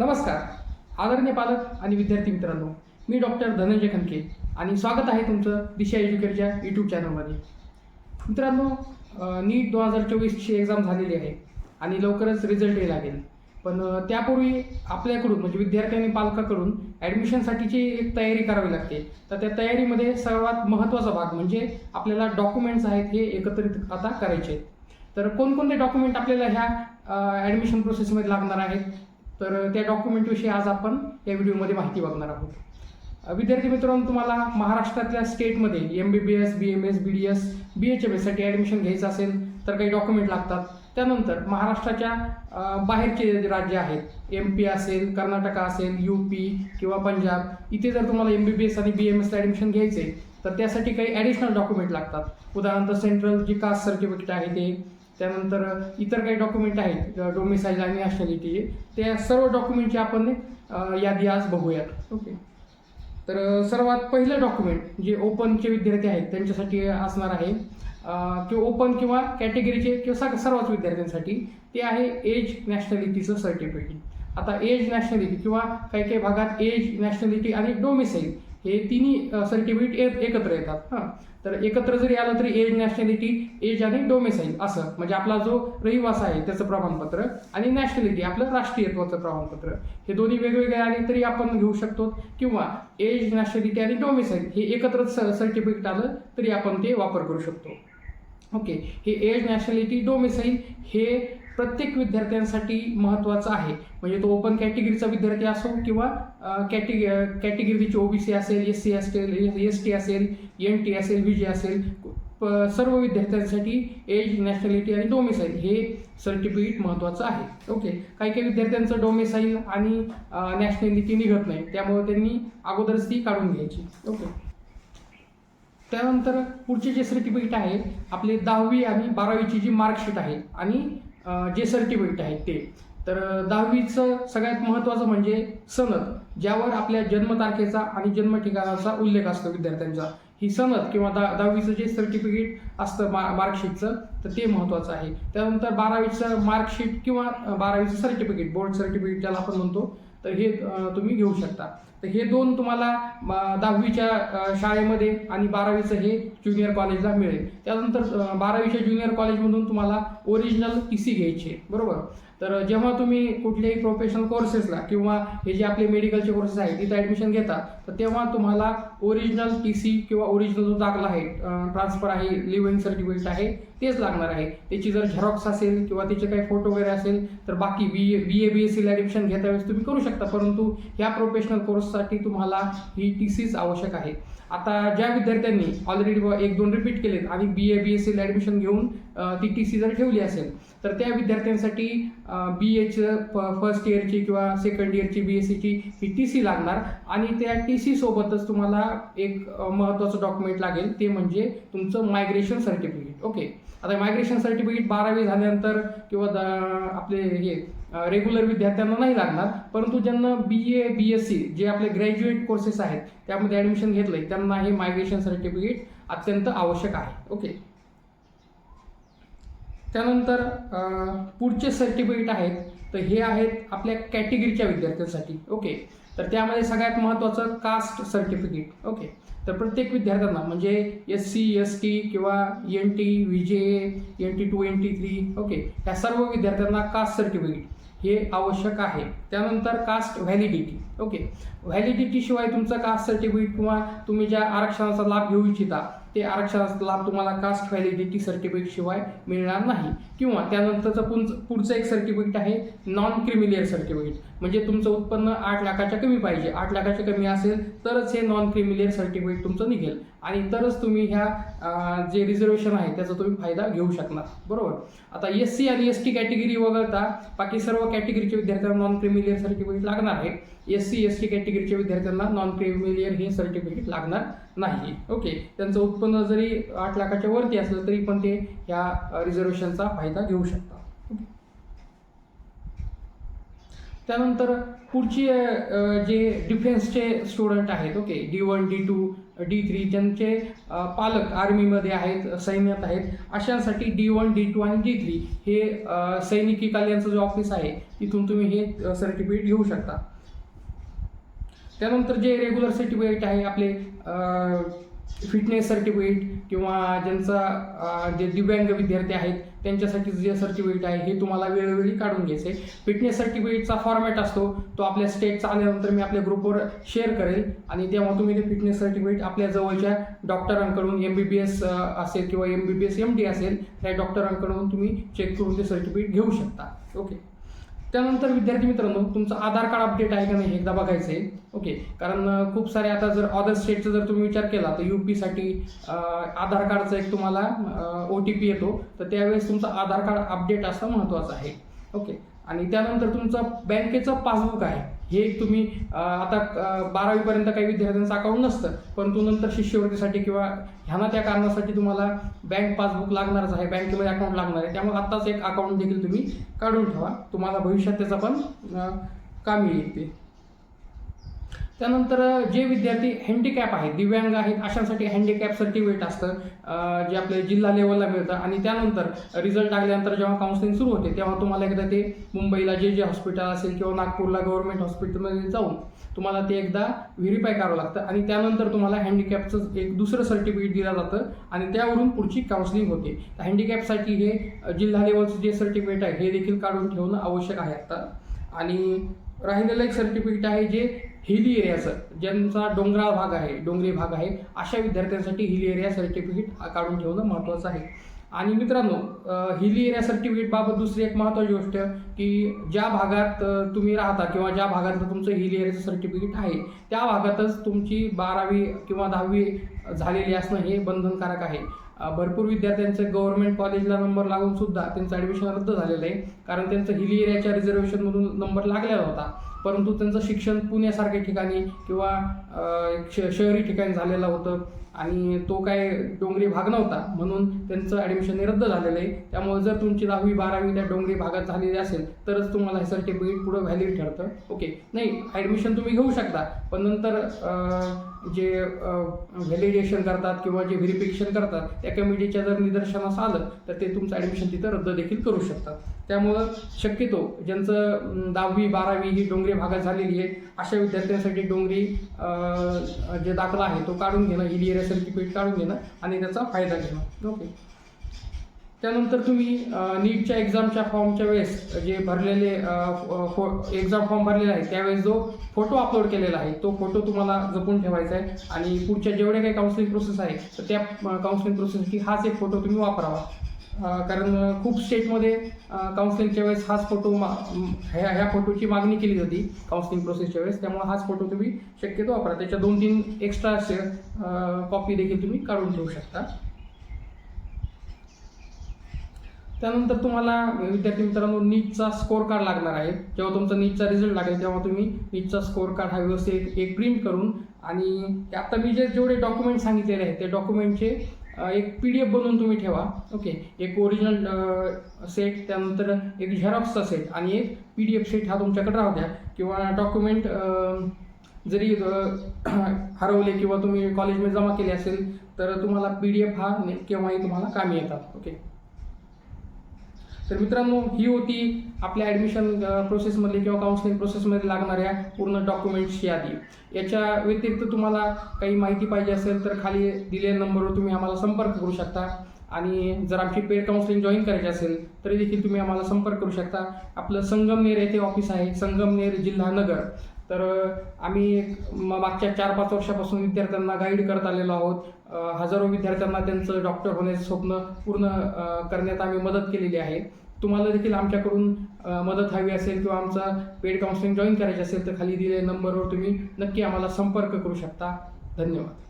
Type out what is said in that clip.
नमस्कार. आदरणीय पालक आणि विद्यार्थी मित्रांनो मी डॉक्टर धनंजय खनके आणि स्वागत आहे तुमचं दिशा एज्युकेटच्या यूट्यूब चॅनलमध्ये मित्रांनो नीट दोन हजार चोवीसची एक्झाम झालेली आहे आणि लवकरच रिझल्टही लागेल. पण त्यापूर्वी आपल्याकडून म्हणजे विद्यार्थी आणि पालकाकडून ॲडमिशनसाठीची एक तयारी करावी लागते. तर त्या तयारीमध्ये सर्वात महत्त्वाचा भाग म्हणजे आपल्याला डॉक्युमेंट्स आहेत हे एकत्रित आता करायचे आहेत. तर कोणकोणते डॉक्युमेंट आपल्याला ह्या ॲडमिशन प्रोसेसमध्ये लागणार आहेत? तर त्या डॉक्युमेंटविषयी आज आपण या व्हिडिओमध्ये माहिती बघणार आहोत. विद्यार्थी मित्रांनो तुम्हाला महाराष्ट्रातल्या स्टेटमध्ये M B B S B M S B D S B H M एससाठी admission घ्यायचं असेल तर काही डॉक्युमेंट लागतात. त्यानंतर महाराष्ट्राच्या बाहेरचे जे राज्य आहेत एम पी असेल कर्नाटका असेल यू पी किंवा पंजाब इथे जर तुम्हाला एम बी बी एस आणि बी एम एसला ॲडमिशन घ्यायचे तर त्यासाठी काही ॲडिशनल डॉक्युमेंट लागतात. उदाहरणार्थ सेंट्रल जी कास्ट सर्टिफिकेट आहे ते त्यानंतर इतर काही डॉक्युमेंट आहेत डोमिसाईल आणि नॅशनॅलिटीचे त्या सर्व डॉक्युमेंटची आपण यादी आज बघूयात. ओके तर सर्वात पहिलं डॉक्युमेंट जे ओपनचे विद्यार्थी आहेत त्यांच्यासाठी असणार आहे किंवा ओपन किंवा कॅटेगरीचे किंवा सर्वच विद्यार्थ्यांसाठी ते आहे एज नॅशनॅलिटीचं सर्टिफिकेट आता एज नॅशनॅलिटी किंवा काही काही भागात एज नॅशनॅलिटी आणि डोमिसाईल हे तिन्ही सर्टिफिकेट एकत्र येतात. हां. तर एकत्र जरी आलं तरी एज नॅशनॅलिटी एज आणि डोमेसाईल असं. म्हणजे आपला जो रहिवास आहे त्याचं प्रमाणपत्र आणि नॅशनॅलिटी आपलं राष्ट्रीयत्वाचं प्रमाणपत्र. हे दोन्ही वेगवेगळे आले तरी आपण घेऊ शकतो. किंवा एज नॅशनॅलिटी आणि डोमेसाईल हे एकत्र सर्टिफिकेट आलं तरी आपण ते वापर करू शकतो. ओके. हे एज नॅशनॅलिटी डोमेसाईल हे प्रत्येक विद्यार्थ्यांसाठी महत्त्वाचं आहे. म्हणजे तो ओपन कॅटेगरीचा विद्यार्थी असो किंवा कॅटेग कॅटेगरीची ओबीसी असेल एस सी असेल एस टी असेल एन टी असेल व्ही जी असेल सर्व विद्यार्थ्यांसाठी एज नॅशनॅलिटी आणि डोमेसाईल हे सर्टिफिकेट महत्त्वाचं आहे. ओके काही काही विद्यार्थ्यांचं डोमेसाईल आणि नॅशनॅलिटी निघत नाही. त्यामुळे त्यांनी अगोदरच ती काढून घ्यायची. ओके त्यानंतर पुढचे जे सर्टिफिकेट आहे आपले दहावी आणि बारावीची जी मार्कशीट आहे आणि जे सर्टिफिकेट आहे ते. तर दहावीचं सगळ्यात महत्त्वाचं म्हणजे सनद ज्यावर आपल्या जन्मतारखेचा आणि जन्म ठिकाणाचा उल्लेख असतो विद्यार्थ्यांचा. ही सनद किंवा दा दहावीचं जे सर्टिफिकेट असतं मा मार्कशीटचं तर ते महत्त्वाचं आहे. त्यानंतर बारावीचं मार्कशीट किंवा बारावीचं सर्टिफिकेट बोर्ड सर्टिफिकेट ज्याला आपण म्हणतो तर हे तुम्ही घेऊ शकता. तर हे दोन तुम्हाला दहावीच्या शाळेमध्ये आणि बारावीचं हे ज्युनियर कॉलेजला मिळेल. त्यानंतर बारावीच्या ज्युनियर कॉलेजमधून तुम्हाला ओरिजिनल टी सी घ्यायची आहे. बरोबर? तर जेव्हा तुम्ही कुठल्याही प्रोफेशनल कोर्सेसला किंवा हे जे आपले मेडिकलचे कोर्सेस आहेत तिथं ॲडमिशन घेता तर तेव्हा तुम्हाला ओरिजिनल टी सी किंवा ओरिजिनल जो दाखला आहे ट्रान्सफर आहे लिव्हिंग सर्टिफिकेट आहे तेच लागणार आहे. त्याची जर झेरॉक्स असेल किंवा त्याचे काही फोटो वगैरे असेल तर बाकी बी A B A B S सीला ॲडमिशन घेता वेळेस तुम्ही करू शकता. परंतु ह्या प्रोफेशनल कोर्ससाठी तुम्हाला ही टी सीच आवश्यक आहे. आता ज्या विद्यार्थ्यांनी ऑलरेडी एक दोन रिपीट केलेत आणि बी ए बी एस सीला ॲडमिशन घेऊन ती टी सी जर ठेवली असेल तर त्या विद्यार्थ्यांसाठी बी एचं फर्स्ट इयरची किंवा सेकंड इयरची बी एस सीची ही टी सी लागणार. आणि त्या टी सी सोबतच तुम्हाला एक महत्त्वाचं डॉक्युमेंट लागेल ते म्हणजे तुमचं मायग्रेशन सर्टिफिकेट ओके आता मायग्रेशन सर्टिफिकेट बारावी झाल्यानंतर किंवा द- आपले हे रेग्युलर विद्यार्थ्यांना नाही लागणार परंतु ज्यांना बी ए बी एस सी जे आपले ग्रॅज्युएट कोर्सेस आहेत त्यामध्ये ॲडमिशन घेतलंय त्यांना हे मायग्रेशन सर्टिफिकेट अत्यंत आवश्यक आहे. ओके त्यानंतर पुढचे सर्टिफिकेट आहेत तर हे आहेत आपल्या कॅटेगरीच्या विद्यार्थ्यांसाठी. ओके तर त्यामध्ये सगळ्यात महत्त्वाचं कास्ट सर्टिफिकेट ओके तर प्रत्येक विद्यार्थ्यांना म्हणजे एस सी एस टी किंवा N T V J N T two N T three okay ह्या सर्व विद्यार्थ्यांना कास्ट सर्टिफिकेट हे आवश्यक आहे. त्यानंतर कास्ट व्हॅलिडिटी ओके व्हॅलिडिटी शिवाय तुमचं कास्ट सर्टिफिकेट किंवा तुम्ही ज्या आरक्षणाचा लाभ घेऊ इच्छिता ते आरक्षणाचा लाभ तुम्हाला कास्ट व्हॅलिडिटी सर्टिफिकेट शिवाय मिळणार नाही. किंवा त्यानंतरचं पुढचं पुढचं एक सर्टिफिकेट आहे नॉन क्रिमिलियर सर्टिफिकेट म्हणजे तुमचं उत्पन्न आठ लाखाच्या कमी पाहिजे. आठ लाखाच्या कमी असेल तरच हे नॉन क्रिमिलियर सर्टिफिकेट तुमचं निघेल. आणि तरच तुम्ही ह्या जे रिझर्वेशन आहे त्याचा तुम्ही फायदा घेऊ शकणार. बरोबर? आता एस सी आणि एस टी कॅटेगरी वगळता बाकी सर्व कॅटेगरीच्या विद्यार्थ्यांना नॉन क्रिमिलियर सर्टिफिकेट लागणार आहे. एस सी एस टी कॅटेगरीच्या विद्यार्थ्यांना नॉन क्रिमिलियर हे सर्टिफिकेट लागणार नाही. ओके त्यांचं उत्पन्न जरी आठ लाखाच्या वरती असलं तरी पण ते ह्या रिझर्वेशनचा फायदा घेऊ शकतात ओके त्यानंतर पुढची जे डिफेन्सचे स्टुडंट आहेत okay D one D two D three ज्यांचे पालक आर्मीमध्ये आहेत सैन्यात आहेत अशांसाठी डी वन डी टू आणि डी थ्री हे सैनिकी कल्याणचं जे ऑफिस आहे तिथून तुम्ही हे सर्टिफिकेट घेऊ शकता. त्यानंतर जे रेग्युलर सर्टिफिकेट आहे आपले फिटनेस सर्टिफिकेट किंवा ज्यांचा जे दिव्यांग विद्यार्थी आहेत त्यांच्यासाठी जे सर्टिफिकेट आहे हे तुम्हाला वेळोवेळी काढून घ्यायचं आहे फिटनेस सर्टिफिकेटचा फॉर्मॅट असतो तो आपल्या स्टेटचा आल्यानंतर मी आपल्या ग्रुपवर शेअर करेल. आणि तेव्हा तुम्ही ते फिटनेस सर्टिफिकेट आपल्या जवळच्या डॉक्टरांकडून एम बी बी एस असेल किंवा M B B S M D असेल त्या डॉक्टरांकडून तुम्ही चेक करून ते सर्टिफिकेट घेऊ शकता. ओके त्यानंतर विद्यार्थी मित्रांनो तुमचं आधार कार्ड अपडेट आहे का नाही एकदा बघायचं आहे ओके कारण खूप सारे आता जर अदर स्टेटचा जर तुम्ही विचार केला तर यूपीसाठी आधार कार्डचा एक तुम्हाला ओ टी पी येतो. तर त्यावेळेस तुमचं आधार कार्ड अपडेट असणं महत्त्वाचं आहे. ओके आणि त्यानंतर तुमचं बँकेचं पासबुक आहे. हे तुम्ही आता बारावीपर्यंत काही विद्यार्थ्यांचं अकाउंट नसतं परंतु नंतर शिष्यवृत्तीसाठी किंवा ह्याना त्या कारणासाठी तुम्हाला बँक पासबुक लागणारच आहे बँकेमध्ये अकाउंट लागणार आहे त्यामुळे आत्ताच एक अकाउंट देखील तुम्ही काढून ठेवा. तुम्हाला भविष्यात त्याचा पण काम कामी येईल ते. त्यानंतर जे विद्यार्थी हँडिकॅप आहेत दिव्यांग आहेत अशांसाठी हँडिकॅप सर्टिफिकेट असतं जे आपल्या जिल्हा लेवलला मिळतं. आणि त्यानंतर रिझल्ट लागल्यानंतर जेव्हा काउन्सिलिंग सुरू होते तेव्हा तुम्हाला एकदा ते मुंबईला जे जे हॉस्पिटल असेल किंवा नागपूरला गव्हर्नमेंट हॉस्पिटलमध्ये जाऊन तुम्हाला ते एकदा व्हेरीफाय करावं लागतं. आणि त्यानंतर तुम्हाला हँडिकॅपचं एक दुसरं सर्टिफिकेट दिलं जातं आणि त्यावरून पुढची काउन्सिलिंग होते. तर हँडिकॅपसाठी हे जिल्हा लेवलचं जे सर्टिफिकेट आहे हे देखील काढून ठेवणं आवश्यक आहे आता. आणि राहिलेलं एक सर्टिफिकेट आहे जे हिली एरियाचं ज्यांचा डोंगराळ भाग आहे डोंगरी भाग आहे अशा विद्यार्थ्यांसाठी हिली एरिया सर्टिफिकेट काढून ठेवणं महत्त्वाचं आहे. आणि मित्रांनो हिली एरिया सर्टिफिकेटबाबत दुसरी एक महत्त्वाची गोष्ट की ज्या भागात तुम्ही राहता किंवा ज्या भागातलं तुमचं हिली एरियाचं सर्टिफिकेट आहे त्या भागातच तुमची बारावी किंवा दहावी झालेली असणं हे बंधनकारक आहे. भरपूर विद्यार्थ्यांचं गव्हर्नमेंट कॉलेजला नंबर लागून सुद्धा त्यांचं ॲडमिशन रद्द झालेलं आहे. कारण त्यांचं हिली एरियाच्या रिझर्वेशनमधून नंबर लागलेला होता. परंतु त्यांचं शिक्षण पुण्यासारख्या ठिकाणी किंवा एक श शहरी ठिकाणी झालेलं होतं आणि तो काय डोंगरी भाग नव्हता. म्हणून त्यांचं ॲडमिशन रद्द झालेलं आहे. त्यामुळे जर तुमची दहावी बारावी त्या डोंगरी भागात झालेली असेल तरच तुम्हाला हे सर्टिफिकेट पुढं व्हॅलिड ठरतं. ओके नाही ॲडमिशन तुम्ही घेऊ शकता. पण नंतर जे व्हॅलिडेशन करतात किंवा जे व्हेरिफिकेशन करतात त्या कमिटीच्या जर निदर्शनास आलं तर ते तुमचं ॲडमिशन तिथं रद्द देखील करू शकतात. त्यामुळं शक्यतो ज्यांचं दहावी बारावी ही डोंगरी भागात झालेली आहे अशा विद्यार्थ्यांसाठी डोंगरी जे दाखला आहे तो काढून घेणं ई डी सर्टिफिकेट काढून घेणं आणि त्याचा फायदा घेणं. ओके. त्यानंतर तुम्ही नीटच्या एक्झामच्या फॉर्मच्या वेळेस जे भरलेले फो एक्झाम फॉर्म भरलेला आहे त्यावेळेस जो फोटो अपलोड केलेला आहे तो फोटो तुम्हाला जपून ठेवायचा आहे. आणि पुढच्या जेवढे काही काउन्सिलिंग प्रोसेस आहे तर त्या काउन्सिलिंग प्रोसेससाठी हाच एक फोटो तुम्ही वापरावा. कारण खूप स्टेटमध्ये काउन्सिलिंगच्या वेळेस हाच फोटो मा ह्या ह्या फोटोची मागणी केली जाते काउन्सिलिंग प्रोसेसच्या वेळेस. त्यामुळे हाच फोटो तुम्ही शक्यतो वापरा. त्याच्या दोन तीन एक्स्ट्रा कॉपी देखील तुम्ही काढून ठेवू शकता. त्यानंतर तुम्हाला विद्यार्थी मित्रांनो नीटचा स्कोअर कार्ड लागणार आहे. जेव्हा तुमचा नीटचा रिझल्ट लागेल तेव्हा तुम्ही नीटचा स्कोर कार्ड हा व्यवस्थित एक प्रिंट करून आणि आता मी जे जेवढे डॉक्युमेंट सांगितलेले आहेत ते डॉक्युमेंटचे एक पी डी एफ बनवून तुम्ही ठेवा. ओके? एक ओरिजिनल सेट त्यानंतर एक झेरॉक्सचा सेट आणि एक पी डी एफ सेट हा तुमच्याकडे राहू द्या. किंवा डॉक्युमेंट जरी हरवले किंवा तुम्ही कॉलेजमध्ये जमा केले असेल तर तुम्हाला पी डी एफ हा केव्हाही तुम्हाला कामी येतात. ओके? तर मित्रांनो ही होती आपल्या ॲडमिशन प्रोसेसमधली किंवा काउन्सिलिंग प्रोसेसमध्ये लागणाऱ्या पूर्ण डॉक्युमेंट्सची यादी. याच्या व्यतिरिक्त तुम्हाला काही माहिती पाहिजे असेल तर खाली दिलेल्या नंबरवर तुम्ही आम्हाला संपर्क करू शकता. आणि जर आमची पेड काउन्सिलिंग जॉईन करायची असेल तरी देखील तुम्ही आम्हाला संपर्क करू शकता. आपलं संगमनेर येथे ऑफिस आहे संगमनेर जिल्हा नगर. तर आम्ही मागच्या चार पाच वर्षापासून विद्यार्थ्यांना गाईड करत आलेलो आहोत. हजारो विद्यार्थ्यांना त्यांचं डॉक्टर होण्याचं स्वप्न पूर्ण करण्यात आम्ही मदत केलेली आहे. तुम्हाला देखील आमच्याकडून मदत हवी असेल किंवा आमचा पेड काउन्सिलिंग जॉईन करायची असेल तर खाली दिलेल्या नंबरवर तुम्ही नक्की आम्हाला संपर्क करू शकता. धन्यवाद.